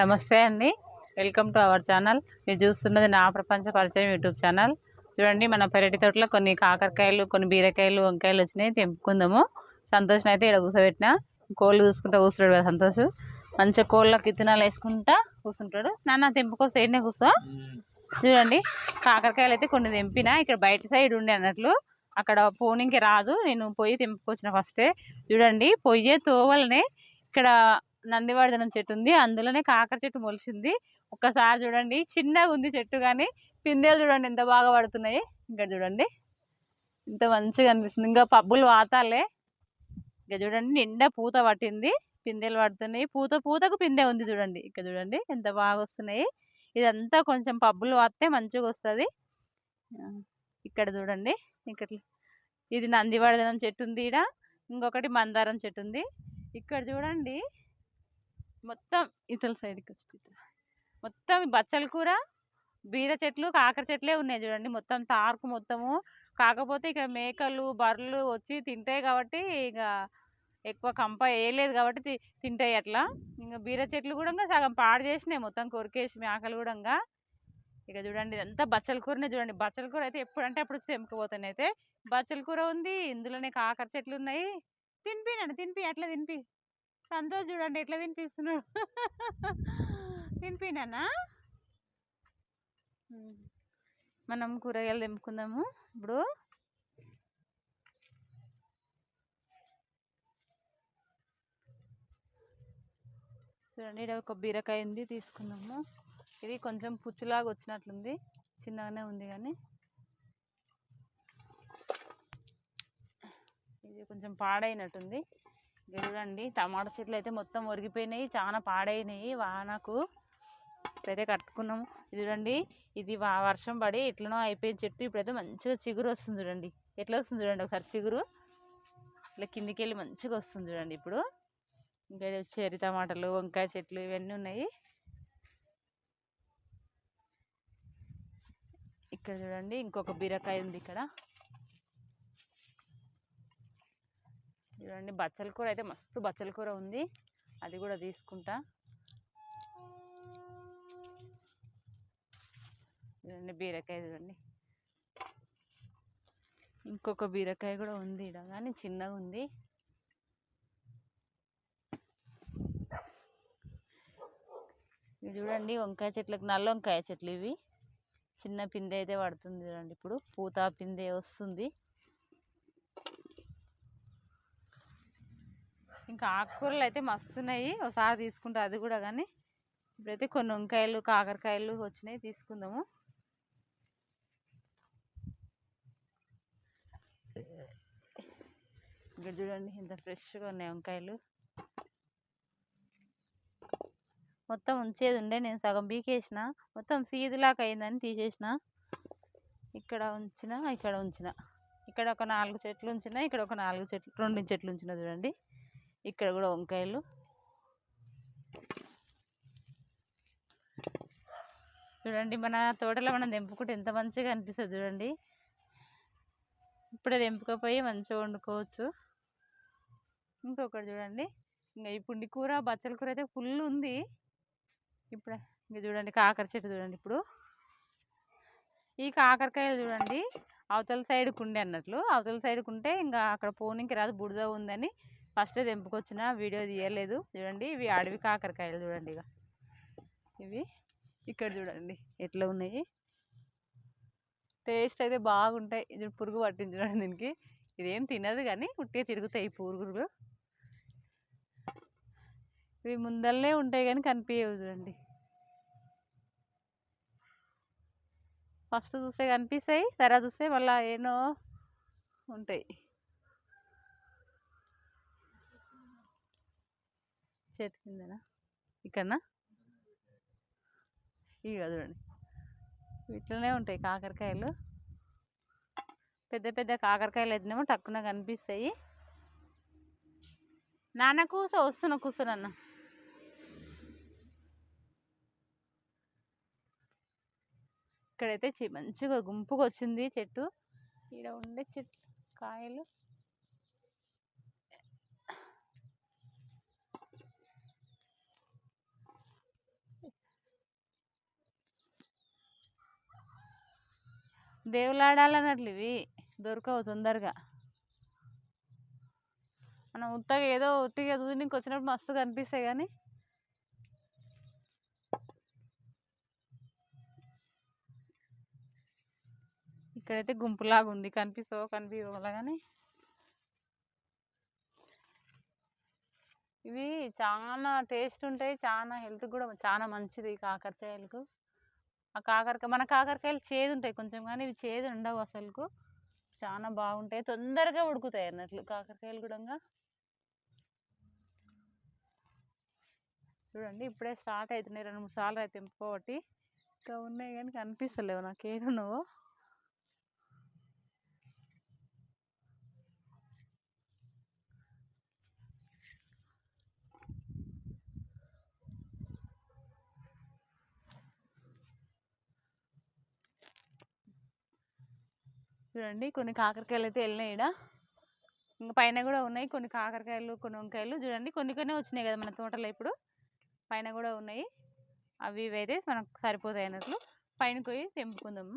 నమస్తే అండి. Welcome to our channel. మీరు చూస్తున్నది నా ప్రపంచ పరిచయం యూట్యూబ్ ఛానల్. చూడండి మన పెరటి తోటలో కొన్ని కాకరకాయలు కొన్ని బీరకాయలు వంకాయలు వచ్చినాయి. తెంపుకుందాము. సంతోషం అయితే ఇక్కడ కూర్చోబెట్టిన కోళ్ళు చూసుకుంటా కూర్చుంటాడు కదా సంతోష్. మంచిగా కోళ్ళకి ఇత్తనాలు వేసుకుంటా కూర్చుంటాడు నాన్న తెంపుకో సైడ్నే కూర్చో చూడండి కాకరకాయలు అయితే కొన్ని తెంపిన. ఇక్కడ బయట సైడ్ ఉండే అన్నట్లు. అక్కడ పోనీకి రాదు. నేను పొయ్యి తెంపుకొచ్చిన ఫస్టే. చూడండి పొయ్యే తోవలనే. ఇక్కడ నందివర్ధనం చెట్టు ఉంది అందులోనే కాకర చెట్టు మొలిసింది. ఒక్కసారి చూడండి. చిన్నగా ఉంది చెట్టు కానీ పిందెలు చూడండి ఎంత బాగా పడుతున్నాయి. ఇంకా చూడండి. ఇంత మంచిగా అనిపిస్తుంది. ఇంకా పబ్బులు వాతాలే. ఇంకా చూడండి. నిండా పూత పట్టింది. పిందెలు పడుతున్నాయి. పూత పూతకు పిందె ఉంది చూడండి. ఇక్కడ చూడండి. ఎంత బాగా వస్తున్నాయి. ఇదంతా కొంచెం పబ్బులు వాస్తే మంచిగా వస్తుంది. ఇక్కడ చూడండి. ఇక్కడ ఇది నందివర్ధనం చెట్టు ఉంది ఈడ. ఇంకొకటి మందారం చెట్టు ఉంది. ఇక్కడ చూడండి. మొత్తం ఇతల సైడ్కి వస్తుంది మొత్తం బచ్చల కూర బీర చెట్లు కాకర చెట్లే ఉన్నాయి చూడండి. మొత్తం తార్కు మొత్తము. కాకపోతే ఇక మేకలు బర్రెలు వచ్చి తింటాయి కాబట్టి ఇక ఎక్కువ కంప వేయలేదు కాబట్టి తి- తింటాయి అట్లా. ఇంకా బీర చెట్లు కూడా సగం పాడు చేసినాయి మొత్తం కొరికేసి మేకలు కూడా ఇక. చూడండి ఇదంతా బచ్చల కూరనే చూడండి. బచ్చల కూర అయితే ఎప్పుడంటే అప్పుడు తెంపుకుపోతాను అయితే బచ్చల కూర ఉంది ఇందులోనే కాకర చెట్లు ఉన్నాయి. తినిపినండి తినిపి అట్లా తినిపి. సంతోష్ చూడండి ఎట్లా తినిపిస్తున్నాడు. తినిపినానా మనం కూరగాయలు తెంపుకుందాము ఇప్పుడు. చూడండి ఇక్కడ ఒక బీరకాయ ఉంది తీసుకుందాము. ఇది కొంచెం పుచ్చులాగా వచ్చినట్లుంది. చిన్నగానే ఉంది కానీ. ఇది కొంచెం పాడైనట్టుంది. చూడండి టమాటా చెట్లు అయితే మొత్తం ఒరిగిపోయినాయి చాలా పాడైనాయి వానకు. ఇప్పుడైతే కట్టుకున్నాము. ఇది చూడండి ఇది వా- వర్షం పడి ఎట్లనో అయిపోయిన చెట్టు. ఇప్పుడైతే మంచిగా చిగురు వస్తుంది చూడండి. ఎట్లా వస్తుంది చూడండి ఒకసారి చిగురు. ఇట్లా కిందికి వెళ్ళి మంచిగా వస్తుంది చూడండి ఇప్పుడు. ఇంకా చెరి టమాటాలు వంకాయ చెట్లు ఇవన్నీ ఉన్నాయి. ఇక్కడ చూడండి ఇంకొక బీరకాయ ఉంది ఇక్కడ. చూడండి బచ్చల కూర అయితే మస్తు బచ్చల కూర ఉంది. అది కూడా తీసుకుంటా. చూడండి బీరకాయ చూడండి ఇంకొక బీరకాయ కూడా ఉంది ఇక్కడ కానీ చిన్నగా ఉంది. ఇది చూడండి వంకాయ చెట్లకు నల్ల వంకాయ చెట్లు ఇవి. చిన్న పిందె అయితే పడుతుంది చూడండి ఇప్పుడు పూత పిందె వస్తుంది. ఇంకా ఆకుకూరలు అయితే మస్తున్నాయి. ఒకసారి తీసుకుంటా అది కూడా కానీ. ఇప్పుడైతే కొన్ని వంకాయలు కాకరకాయలు వచ్చినాయి తీసుకుందాము. ఇక్కడ చూడండి ఇంత ఫ్రెష్గా ఉన్నాయి వంకాయలు. మొత్తం ఉంచేది ఉండే నేను సగం బీకేసిన మొత్తం సీదులాగా అయిందని తీసేసిన. ఇక్కడ ఉంచిన ఇక్కడ ఉంచిన. ఇక్కడ ఒక నాలుగు చెట్లు ఉంచిన ఇక్కడ ఒక నాలుగు చెట్లు రెండు చెట్లు ఉంచిన చూడండి. ఇక్కడ కూడా వంకాయలు. చూడండి మన తోటలో మనం తెంపుకుంటే ఎంత మంచిగా అనిపిస్తుంది చూడండి. ఇప్పుడే తెంపుకపోయి మంచిగా వండుకోవచ్చు. ఇంకొకటి చూడండి. ఇంకా ఈ పుండి కూర బచ్చల కూర అయితే ఫుల్ ఉంది. ఇప్పుడు ఇంకా చూడండి కాకర చెట్టు చూడండి ఇప్పుడు. ఈ కాకరకాయలు చూడండి అవతల సైడ్కి ఉండే అన్నట్లు. అవతల సైడ్కి ఉంటే ఇంకా అక్కడ పోనీకి రాదు బుడిద ఉందని ఫస్ట్ తెంపుకొచ్చిన వీడియో తీయలేదు. చూడండి ఇవి అడవి కాకరకాయలు చూడండి ఇక ఇవి ఇక్కడ చూడండి ఎట్లా ఉన్నాయి. టేస్ట్ అయితే బాగుంటాయి. ఇది పురుగు పట్టింది చూడండి దీనికి. ఇదేం తినదు కానీ ఉట్టిగా తిరుగుతాయి పురుగులు. ఇవి ముందల్లే ఉంటాయి కానీ కనిపించవు చూడండి. ఫస్ట్ చూస్తే కనిపిస్తాయి తర్వాత చూస్తే మళ్ళీ ఏనో ఉంటాయి. చేతి కిందనా? ఇక్కడనా? ఇవి చూడండి. ఇట్లనే ఉంటాయి కాకరకాయలు. పెద్ద పెద్ద కాకరకాయలు అయితేనేమో టక్కున కనిపిస్తాయి. నాన్న కూస వస్తున్నా కూర్చోనన్న ఇక్కడైతే చి- మంచిగా గుంపుగా వచ్చింది చెట్టు. ఇక్కడ ఉండే చెట్టు కాయలు. దేవులాడాలన్నట్లు ఇవి. దొరకవు తొందరగా. మనం ఉత్తగా ఏదో ఉత్తిగా దూదినికి వచ్చినప్పుడు మస్తు కనిపిస్తాయి కానీ ఇక్కడైతే గుంపులాగా ఉంది. కనిపిస్తావో కనిపించవలా కానీ ఇవి చాలా టేస్ట్ ఉంటాయి. చాలా హెల్త్ కూడా చాలా మంచిది కాకరచాయలకు కాకరకాయలకు. ఆ కాకరకాయ మన కాకరకాయలు చేదు ఉంటాయి కొంచెం కానీ ఇవి చేదు ఉండవు అసలుకు. చాలా బాగుంటాయి. తొందరగా ఉడుకుతాయి అన్నట్లు కాకరకాయలు కూడా చూడండి ఇప్పుడే స్టార్ట్ అవుతున్నాయి రెండు మూడు సార్లు అయితే ఇంపోటి ఇంకా ఉన్నాయి కానీ కనిపిస్తలేవు. నాకు చూడండి కొన్ని కాకరకాయలు అయితే వెళ్ళినాయి ఈడ. ఇంకా పైన కూడా ఉన్నాయి కొన్ని కాకరకాయలు కొన్ని వంకాయలు. చూడండి కొన్ని కొన్ని వచ్చినాయి కదా మన తోటలో ఇప్పుడు. పైన కూడా ఉన్నాయి. అవి ఇవి అయితే మనకు సరిపోతాయి అన్నట్లు పైన పోయి తెంపుకుందాము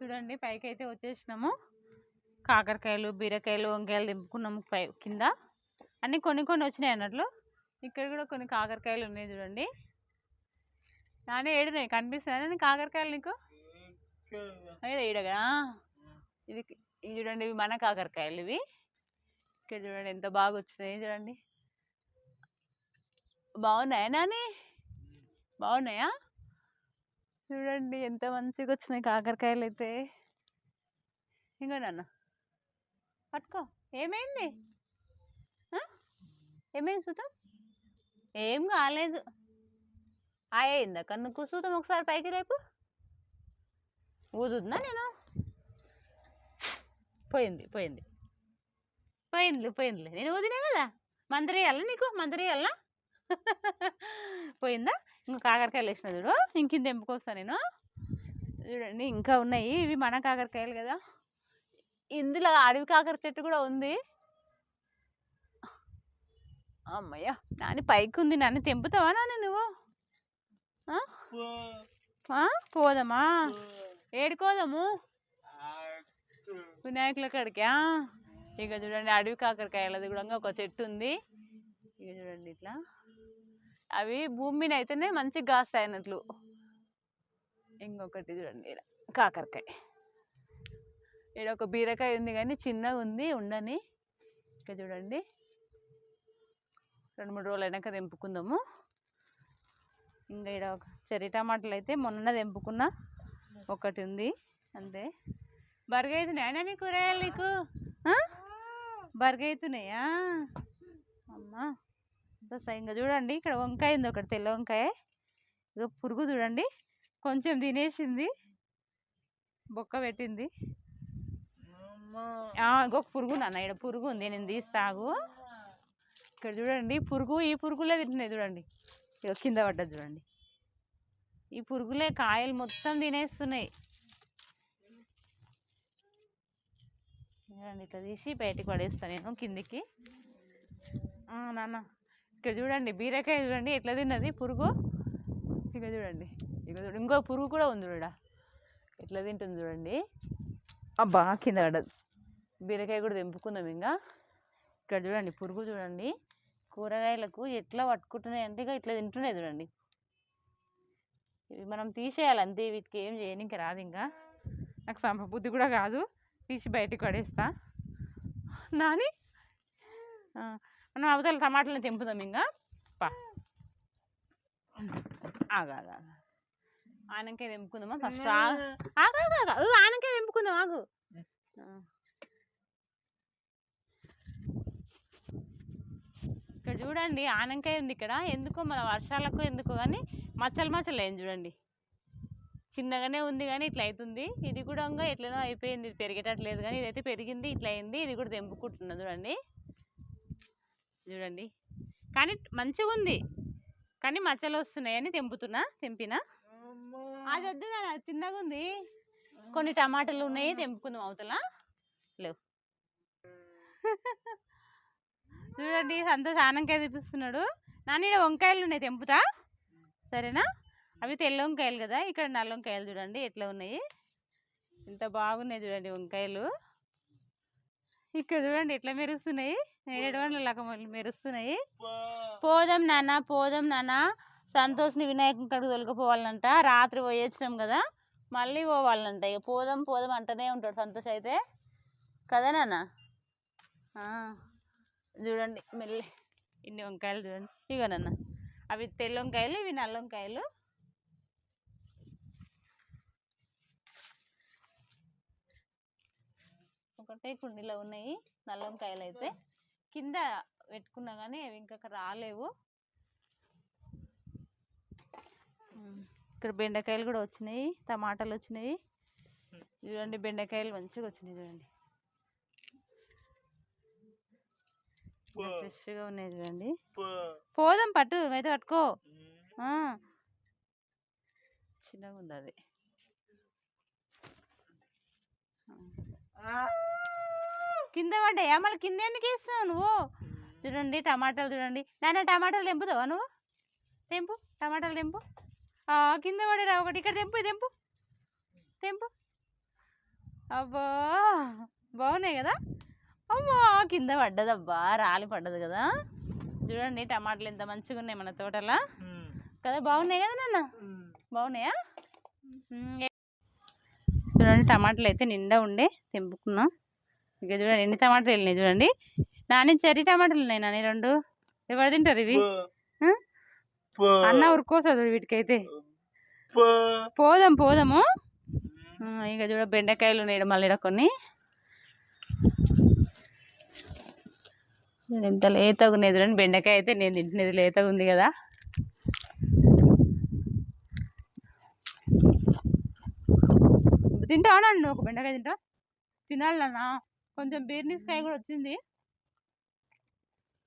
చూడండి పైకి అయితే వచ్చేసినాము. కాకరకాయలు బీరకాయలు వంకాయలు తెంపుకున్నాము పై కింద. అన్నీ కొన్ని కొన్ని వచ్చినాయి అన్నట్లు. ఇక్కడ కూడా కొన్ని కాకరకాయలు ఉన్నాయి చూడండి. నానే ఏడున్నాయి కనిపిస్తున్నాయి? కాకరకాయలు నీకు? ఈడగా ఇది ఇది చూడండి ఇవి మన కాకరకాయలు ఇవి. ఇక్కడ చూడండి ఎంత బాగా వచ్చినాయి చూడండి. బాగున్నాయా నాని? బాగున్నాయా? చూడండి ఎంత మంచిగా వచ్చినాయి కాకరకాయలు అయితే. ఇంకో నాన్న. పట్టుకో. ఏమైంది? ఏమైంది చూద్దాం ఏం కాలేదు. అయిందా కన్నుకు? చూద్దాం ఒకసారి పైకి రేపు ఊదుద్దా నేను? పోయింది పోయింది. పోయిందిలే పోయిందిలే. నేను ఊదినా కదా? మందరేయాలా నీకు? మందరేయాలా? పోయిందా? ఇంకా కాకరకాయలు వేసిన చూడు. ఇంకింత తెంపుకొస్తా నేను. చూడండి ఇంకా ఉన్నాయి. ఇవి మన కాకరకాయలు కదా. ఇందులో అడవి కాకర చెట్టు కూడా ఉంది. అమ్మయ్య నాని పైకి ఉంది. నాన్న తెంపుతావా నాన్న నువ్వు? ఆ? ఆ? పోదామా? ఏడుకోదాము? వినాయకుల కాడికా? ఇక చూడండి అడవి కాకరకాయలది కూడా ఒక చెట్టు ఉంది. ఇక చూడండి ఇట్లా. అవి భూమి మీద అయితేనే మంచిగా కాస్తాయి అన్నట్లు ఇంకొకటి చూడండి కాకరకాయ. ఈడ ఒక బీరకాయ ఉంది కానీ చిన్నగా ఉంది ఉండని. ఇక చూడండి. రెండు మూడు రోజులు అయినాక తెంపుకుందాము. ఇంకా ఈడ ఒక చెర్రీ టమాటాలు అయితే మొన్న తెంపుకున్న. ఒకటి ఉంది అంతే బరగైతున్నాయా నీ కూరగాయలు నీకు? బరగైతున్నాయా? అమ్మా. అంత సైన్గా చూడండి. ఇక్కడ వంకాయ ఉంది ఒకటి తెల్ల వంకాయ. ఇదో పురుగు చూడండి. కొంచెం తినేసింది. బొక్క పెట్టింది. ఇంకొక పురుగు నాన్న. ఇక్కడ పురుగు ఉంది. నేను తీస్తాగు ఇక్కడ చూడండి. పురుగు ఈ పురుగులే తింటున్నాయి చూడండి. ఇక కింద పడ్డది చూడండి. ఈ పురుగులే కాయలు మొత్తం తినేస్తున్నాయి. చూడండి ఇట్లా తీసి బయటికి పడేస్తాను నేను కిందికి. నాన్న ఇక్కడ చూడండి బీరకాయ చూడండి ఎట్లా తిన్నది పురుగు? ఇక చూడండి ఇక చూడండి ఇంకో పురుగు కూడా ఉంది చూడ ఎట్లా తింటుంది చూడండి. అబ్బా కింద పడదు బీరకాయ కూడా తెంపుకుందాం ఇంకా. ఇక్కడ చూడండి పురుగు చూడండి. కూరగాయలకు ఎట్లా పట్టుకుంటున్నాయి అంటే ఇక ఇట్లా తింటున్నాయి చూడండి. ఇవి మనం తీసేయాలి అంతే వీటికి ఏం చేయడానికి రాదు ఇంకా. నాకు సంపబుద్ధి కూడా కాదు. తీసి బయటికి పడేస్తా. నాని? మనం అవతల టమాటాలను తెంపుదాం ఇంకా. పా. ఆగా ఆనకాయ తెంపుకుందామా? ఫస్ట్ ఆగా. ఆగా ఆనకాయ తెంపుకుందాం ఆగు ఆ. ఇక్కడ చూడండి ఆనంకాయ ఉంది ఇక్కడ. ఎందుకో మన వర్షాలకు ఎందుకో కానీ మచ్చలు మచ్చలు అయింది చూడండి. చిన్నగానే ఉంది కానీ ఇట్లా అవుతుంది ఇది కూడా ఇంకా ఎట్లనో అయిపోయింది. ఇది పెరిగేటట్లేదు కానీ ఇదైతే పెరిగింది ఇట్లా అయింది. ఇది కూడా తెంపుకుంటున్నా చూడండి. చూడండి. కానీ మంచిగా ఉంది. కానీ మచ్చలు వస్తున్నాయని తెంపుతున్నా తెంపినా. అది వద్దు నాన్న, చిన్నగా ఉంది. కొన్ని టమాటాలు ఉన్నాయి తెంపుకుందాం అవతల. లేవు. చూడండి సంతోష్ ఆనంకాయ తెప్పిస్తున్నాడు. నాన్న ఈడ వంకాయలు ఉన్నాయి తెంపుతా. సరేనా? అవి తెల్ల వంకాయలు కదా ఇక్కడ నల్ల వంకాయలు చూడండి ఎట్లా ఉన్నాయి. ఇంత బాగున్నాయి చూడండి వంకాయలు. ఇక్కడ చూడండి ఎట్లా మెరుస్తున్నాయి. నేరేడు పండ్ల లాగా మెరుస్తున్నాయి. పోదాం నాన్న పోదాం నాన్న. సంతోష్ని వినాయకుని కడుగు తొలగిపోవాలంట. రాత్రి పోయొచ్చినాం కదా మళ్ళీ పోవాలంట. ఇక పోదాం పోదాం అంటూనే ఉంటాడు సంతోష్ అయితే. కదా నాన్న? చూడండి మెల్లి ఇన్ని వంకాయలు చూడండి. ఇగో నాన్న. అవి తెల్ల వంకాయలు ఇవి నల్ల వంకాయలు. ఒకటే కుండీలో ఉన్నాయి నల్ల వంకాయలు అయితే. కింద పెట్టుకున్నా కానీ అవి ఇంకా రాలేవు. ఇక్కడ బెండకాయలు కూడా వచ్చినాయి టమాటాలు వచ్చినాయి. చూడండి బెండకాయలు మంచిగా వచ్చినాయి చూడండి. ఫ్రెష్గా ఉన్నాయి చూడండి పోదాం పట్టు అయితే పట్టుకో. చిన్నగా ఉంది అది. కింద పడ్డాయా. మళ్ళీ కింద ఎందుకు వేస్తున్నావు నువ్వు? చూడండి టమాటాలు చూడండి. నాన్న టమాటాలు తెంపుతావా నువ్వు? తెంపు టమాటాలు తెంపు. కింద పడేరా ఒకటి. ఇక్కడ తెంపు తెంపు. తెంపు. అబ్బా! బాగున్నాయి కదా? అమ్మా కింద పడ్డదబ్బా రాలి పడ్డది కదా. చూడండి టమాటాలు ఎంత మంచిగా ఉన్నాయి మన తోటలో. కదా బాగున్నాయి కదా నాన్న? బాగున్నాయా? చూడండి టమాటాలు అయితే నిండా ఉండే తెంపుకున్నాం. ఇక చూడండి ఎన్ని టమాటాలు వెళ్ళినాయి చూడండి. నాని చెర్రీ టమాటాలు ఉన్నాయి నాని రెండు. ఎవరు తింటారు ఇవి? అన్న ఉరుకోసదు వీటికైతే. పోదాం పోదాము. ఇక చూడ బెండకాయలు ఉన్నాయి మళ్ళీ కొన్ని. ఎంత లేతగా ఉన్నది చూడండి బెండకాయ అయితే నేను తింటున్నది లేతగా ఉంది కదా. తింటావా నన్ను? ఒక బెండకాయ తింటా? తినాలన్నా కొంచెం బీర్నీస్కాయ కూడా వచ్చింది.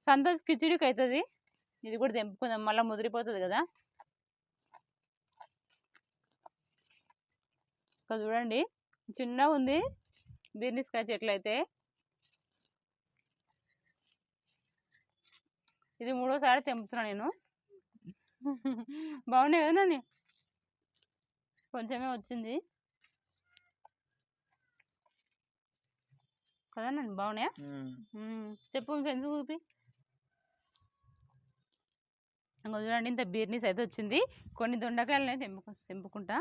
సంతోష్ కిచిడికి అవుతుంది. ఇది కూడా తెంపుకుందాం మళ్ళీ ముదిరిపోతుంది కదా. ఇంకా చూడండి చిన్నగా ఉంది బీర్నీస్కాయ చెట్లు అయితే. ఇది మూడోసారి తెంపుతున్నా నేను. బాగున్నాయి కదా నాని? కొంచెమే వచ్చింది. కదా నన్ను బాగున్నాయా. చెప్పు ఫ్రెండ్స్ చూపి. ఇంకో చూడండి ఇంత బీర్నీస్ అయితే వచ్చింది. కొన్ని దొండకాయలని తెంపుకు తెంపుకుంటా.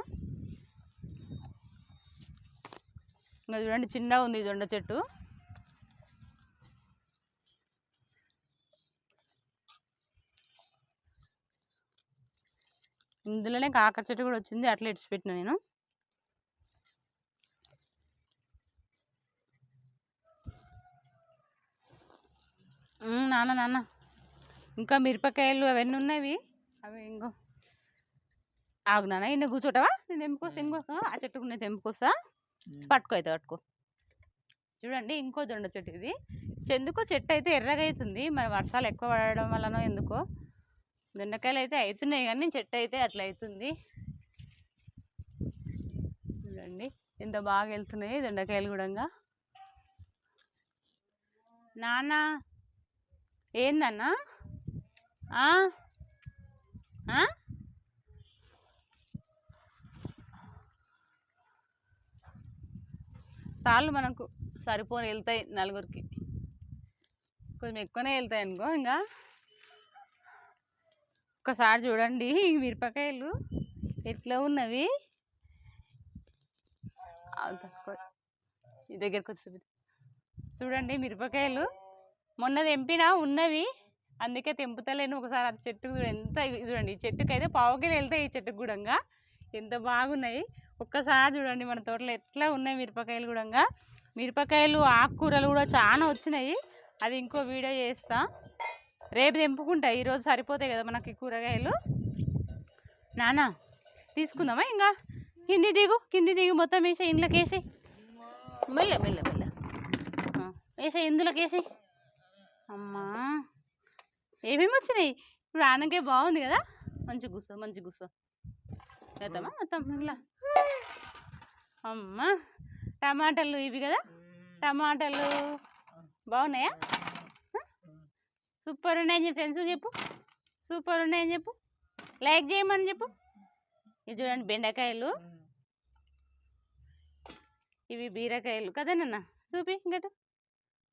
ఇంకా చూడండి చిన్నగా ఉంది ఈ దొండ చెట్టు. ఇందులోనే కాకర చెట్టు కూడా వచ్చింది. అట్లా ఇడిచిపెట్టిన నేను. నాన్న నాన్న. ఇంకా మిరపకాయలు అవన్నీ ఉన్నవి? అవి ఇంకో ఆగు నాన్న ఇన్ని కూర్చోటవా? నేను తెంపుకోస్తా ఇంకో ఆ చెట్టుకు నేను తెంపుకొస్తా. పట్టుకో అయితే పట్టుకో. చూడండి ఇంకో దొండ చెట్టు ఇది. ఎందుకో చెట్టు అయితే ఎర్రగా అవుతుంది మరి వర్షాలు ఎక్కువ పడడం వల్లనో ఎందుకో. దొండకాయలు అయితే అవుతున్నాయి కానీ చెట్టు అయితే అట్లా అవుతుంది చూడండి ఎంత బాగా వెళ్తున్నాయి దొండకాయలు కూడా నాన్న ఏందన్నా? సార్లు మనకు సరిపోని వెళ్తాయి నలుగురికి. కొంచెం ఎక్కువనే వెళ్తాయి అనుకో ఇంకా ఒక్కసారి చూడండి మిరపకాయలు ఎట్లా ఉన్నవి? తక్కువ. ఈ దగ్గరకు వచ్చి చూడండి మిరపకాయలు. మొన్న తెంపినా ఉన్నవి. అందుకే తెంపుతలేను. ఒకసారి అది చెట్టుకు ఎంత చూడండి. ఈ చెట్టుకు అయితే పావుకిలో వెళ్తాయి ఈ చెట్టుకు కూడా ఎంత బాగున్నాయి. ఒక్కసారి చూడండి మన తోటలో ఎట్లా ఉన్నాయి మిరపకాయలు కూడా మిరపకాయలు ఆకుకూరలు కూడా చాలా వచ్చినాయి. అది ఇంకో వీడియో చేస్తాను రేపు తెంపుకుంటా. ఈరోజు సరిపోతాయి కదా మనకి కూరగాయలు. నానా తీసుకుందామా ఇంకా? కింది దిగు కింది దిగు మొత్తం వేసే ఇంట్లోకి వేసి మెల్ల మెల్ల మెల్ల. వేసే ఇందులోకి వేసి అమ్మా ఏమేమి వచ్చినాయి? ఇప్పుడు ఆనకే బాగుంది కదా? మంచి కూర్చో మంచి కూర్చో. చేద్దామా మొత్తం ఇలా అమ్మా టమాటాలు ఇవి కదా? టమాటాలు బాగున్నాయా? సూపర్ ఉన్నాయని చెప్పి ఫ్రెండ్స్ చెప్పు. సూపర్ ఉన్నాయని చెప్పు. లైక్ చేయమని చెప్పు. ఇది చూడండి బెండకాయలు. ఇవి బీరకాయలు. కదేనన్నా చూపి ఇంకటి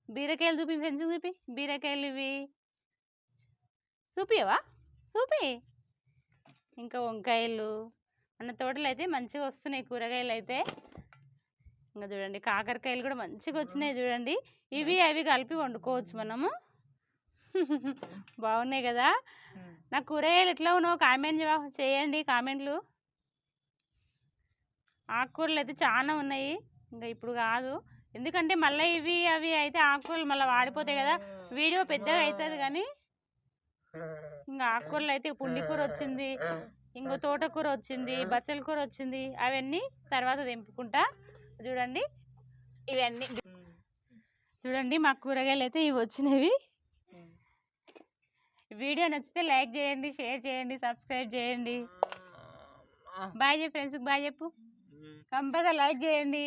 బీరకాయలు చూపి ఫ్రెండ్స్ చూపి. బీరకాయలు ఇవి. చూపియవా? చూపి. ఇంకా వంకాయలు. మన తోటలు అయితే మంచిగా వస్తున్నాయి కూరగాయలు అయితే. ఇంకా చూడండి కాకరకాయలు కూడా మంచిగా వచ్చినాయి చూడండి. ఇవి అవి కలిపి వండుకోవచ్చు మనము. బాగున్నాయి కదా! నా కూరగాయలు ఎట్లా ఉన్నావు కామెంట్ చేయ- చేయండి కామెంట్లు. ఆకుకూరలు అయితే చాలా ఉన్నాయి. ఇంకా ఇప్పుడు కాదు. ఎందుకంటే మళ్ళీ ఇవి అవి అయితే ఆకుకూరలు మళ్ళీ వాడిపోతాయి కదా! వీడియో పెద్దగా అవుతుంది కానీ ఇంకా ఆకుకూరలు అయితే పుండి కూర వచ్చింది ఇంకో తోటకూర వచ్చింది బచ్చల కూర వచ్చింది అవన్నీ తర్వాత తెంపుకుంటా. చూడండి. ఇవన్నీ చూడండి మా కూరగాయలు అయితే ఇవి వచ్చినవి వీడియో నచ్చితే లైక్ చేయండి షేర్ చేయండి సబ్స్క్రైబ్ చేయండి. బాయ్ చెప్పు ఫ్రెండ్స్కి బాయ్ చెప్పు. కంపల్సరీ లైక్ చేయండి.